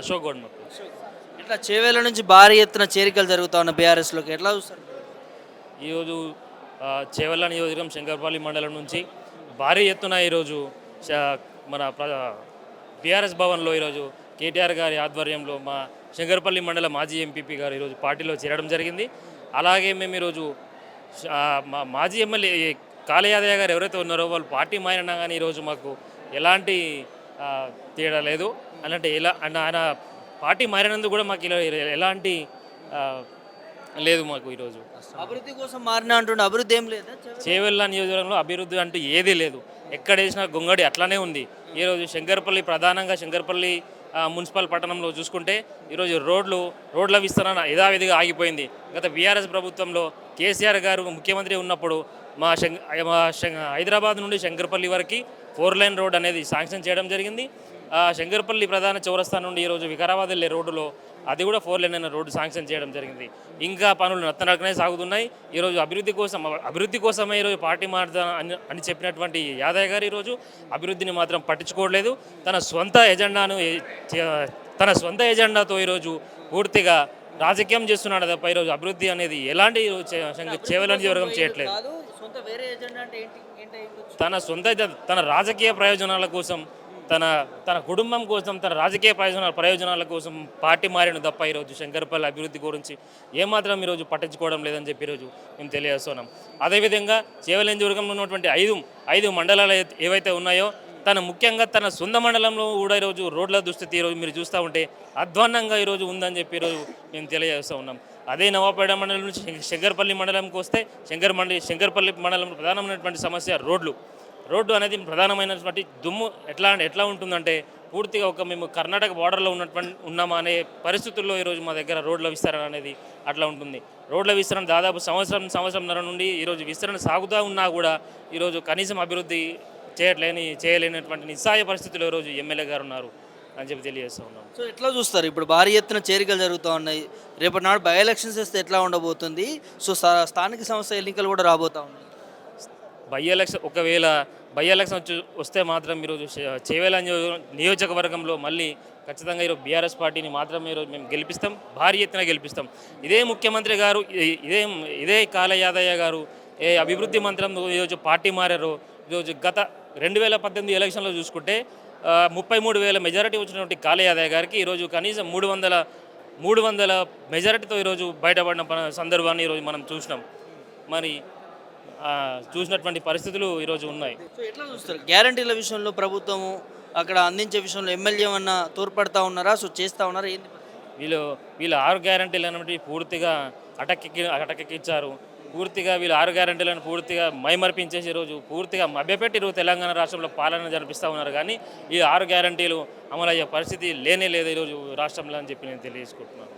అశోక్ గౌడ్ ఇట్లా చేవేల నుంచి భారీ ఎత్తున చేరికలు జరుగుతా ఉన్న బీఆర్ఎస్లోకి ఎట్లా చూస్తారు? ఈరోజు ఆ, చేవెళ్ళ నియోజకవర్గం శంకర్పల్లి మండలం నుంచి భారీ ఎత్తున ఈరోజు శ- మన బీఆర్ఎస్ భవన్లో ఈరోజు కేటీఆర్ గారి ఆధ్వర్యంలో మా శంకర్పల్లి మండల మాజీ ఎంపీపీ గారు ఈరోజు పార్టీలో చేరడం జరిగింది. అలాగే మేము ఈరోజు శ- ఆ, మా మాజీ ఎమ్మెల్యే కాళయాదయ్య గారు ఎవరైతే ఉన్నారో వాళ్ళు పార్టీ మారినా కానీ ఈరోజు మాకు ఎలాంటి ఆ, తేడా లేదు. అంటే ఎలా అంటే ఆయన పార్టీ మారినందుకు కూడా మాకు ఇలా ఎలాంటి లేదు మాకు ఈరోజు. అభివృద్ధి కోసం మారినా అంటుండే. అభివృద్ధి ఏం లేదా? చేవెళ్ళ? నియోజకవర్గంలో అభివృద్ధి అంటూ ఏదీ లేదు. ఎక్కడ వేసినా గొంగడి అట్లానే ఉంది. ఈరోజు శంకర్పల్లి ప్రధానంగా శంకర్పల్లి మున్సిపల్ పట్టణంలో చూసుకుంటే ఈరోజు రోడ్లు రోడ్ల విస్తరణ యథావిధిగా ఆగిపోయింది. గత బీఆర్ఎస్ ప్రభుత్వంలో కేసీఆర్ గారు ముఖ్యమంత్రి ఉన్నప్పుడు మా శంక మా శం- హైదరాబాద్ నుండి శంకర్పల్లి వరకు ఫోర్ లైన్ రోడ్ అనేది శాంక్షన్ చేయడం జరిగింది. శంకర్పల్లి ప్రధాన చౌరస్తా నుండి ఈరోజు వికారాబాద్ వెళ్ళే రోడ్డులో అది కూడా ఫోర్ లైన్ అయిన రోడ్డు శాంక్షన్ చేయడం జరిగింది. ఇంకా పనులు నత్తనడకనే సాగుతున్నాయి. ఈరోజు అభివృద్ధి కోసం అభివృద్ధి కోసమే ఈరోజు పార్టీ మారుతా అని అని చెప్పినటువంటి యాదయ్య గారు ఈరోజు అభివృద్ధిని మాత్రం పట్టించుకోవట్లేదు. తన సొంత ఎజెండాను తన సొంత ఎజెండాతో ఈరోజు పూర్తిగా రాజకీయం చేస్తున్నాడు తప్ప ఈరోజు అభివృద్ధి అనేది ఎలాంటి చేవల నియోజకవర్గం చేయట్లేదు? తన సొంత తన రాజకీయ ప్రయోజనాల కోసం తన తన కుటుంబం కోసం తన రాజకీయ ప్రయోజనాల ప్రయోజనాల కోసం పార్టీ మారిన తప్ప ఈరోజు శంకర్పల్లి అభివృద్ధి గురించి ఏమాత్రం ఈరోజు పట్టించుకోవడం లేదని చెప్పి ఈరోజు మేము తెలియజేస్తున్నాం. అదేవిధంగా చేవలేంజవర్గంలో ఉన్నటువంటి ఐదు ఐదు మండలాలు ఏవైతే ఉన్నాయో తన ముఖ్యంగా తన సొంత మండలంలో కూడా ఈరోజు రోడ్ల దుస్థితి ఈరోజు మీరు చూస్తూ ఉంటే అధ్వాన్నంగా ఈరోజు ఉందని చెప్పి ఈరోజు మేము తెలియజేస్తూ ఉన్నాం. అదే నవాపేట మండలం నుంచి శంకర్పల్లి మండలంకి వస్తే శంకర్ మండలి శంకర్పల్లి మండలం ప్రధానమైనటువంటి సమస్య రోడ్లు. రోడ్డు అనేది ప్రధానమైనటువంటి దుమ్ము ఎట్లా ఎట్లా ఉంటుందంటే పూర్తిగా ఒక మేము కర్ణాటక బార్డర్లో ఉన్నటువంటి ఉన్నామా అనే పరిస్థితుల్లో ఈరోజు మా దగ్గర రోడ్ల విస్తరణ అనేది అట్లా ఉంటుంది. రోడ్ల విస్తరణ దాదాపు సంవత్సరం సంవత్సరంన్నర నుండి ఈరోజు విస్తరణ సాగుతూ ఉన్నా కూడా ఈరోజు కనీసం అభివృద్ధి చేయట్లేని చేయలేనటువంటి నిస్సాయ పరిస్థితుల్లో ఈరోజు ఎమ్మెల్యే గారు ఉన్నారు అని చెప్పి తెలియజేస్తూ ఉన్నాం. సో ఎట్లా చూస్తారు? ఇప్పుడు భారీ ఎత్తున చేరికలు జరుగుతూ ఉన్నాయి. రేపటి నాడు బై ఎలక్షన్స్ వస్తే ఎట్లా ఉండబోతుంది? సో స్థానిక సంస్థ ఎన్నికలు కూడా రాబోతా ఉన్నాయి. బై ఎలక్షన్ ఒకవేళ బై ఎలక్షన్ వచ్చి వస్తే మాత్రం ఈరోజు చేవేల నియోజకవర్గంలో మళ్ళీ ఖచ్చితంగా ఈరోజు బీఆర్ఎస్ పార్టీని మాత్రం ఈరోజు మేము గెలిపిస్తాం భారీ ఎత్తున గెలిపిస్తాం. ఇదే ముఖ్యమంత్రి గారు ఇదే ఇదే కాల యాదయ్య గారు ఏ అభివృద్ధి మంత్రం ఈరోజు పార్టీ మారారో ఈరోజు గత రెండు వేల పద్దెనిమిది ఎలక్షన్లో చూసుకుంటే ముప్పై మూడు వేల మెజారిటీ వచ్చినటువంటి కాల యాదయ్య గారికి ఈరోజు కనీసం మూడు వందల మూడు వందల మెజారిటీతో ఈరోజు బయటపడిన సందర్భాన్ని ఈరోజు మనం చూసినాం. మరి చూసినటువంటి పరిస్థితులు ఈరోజు ఉన్నాయి. సో ఎట్లా చూస్తారు? గ్యారంటీల విషయంలో ప్రభుత్వము అక్కడ అందించే విషయంలో ఎమ్మెల్యే ఏమన్నా తోడ్పడతా ఉన్నారా? సో చేస్తా ఉన్నారా? ఏంది వీళ్ళు వీళ్ళు ఆరు గ్యారంటీలు అనేవి పూర్తిగా అటకెక్కి అటకెక్కిచ్చారు. పూర్తిగా వీళ్ళు ఆరు గ్యారంటీలను పూర్తిగా మైమర్పించేసి ఈరోజు పూర్తిగా మభ్యపెట్టి ఈరోజు తెలంగాణ రాష్ట్రంలో పాలన జరిపిస్తూ ఉన్నారు. కానీ ఈ ఆరు గ్యారంటీలు అమలయ్యే పరిస్థితి లేనే లేదు ఈరోజు రాష్ట్రంలో అని చెప్పి నేను తెలియజేసుకుంటున్నాను.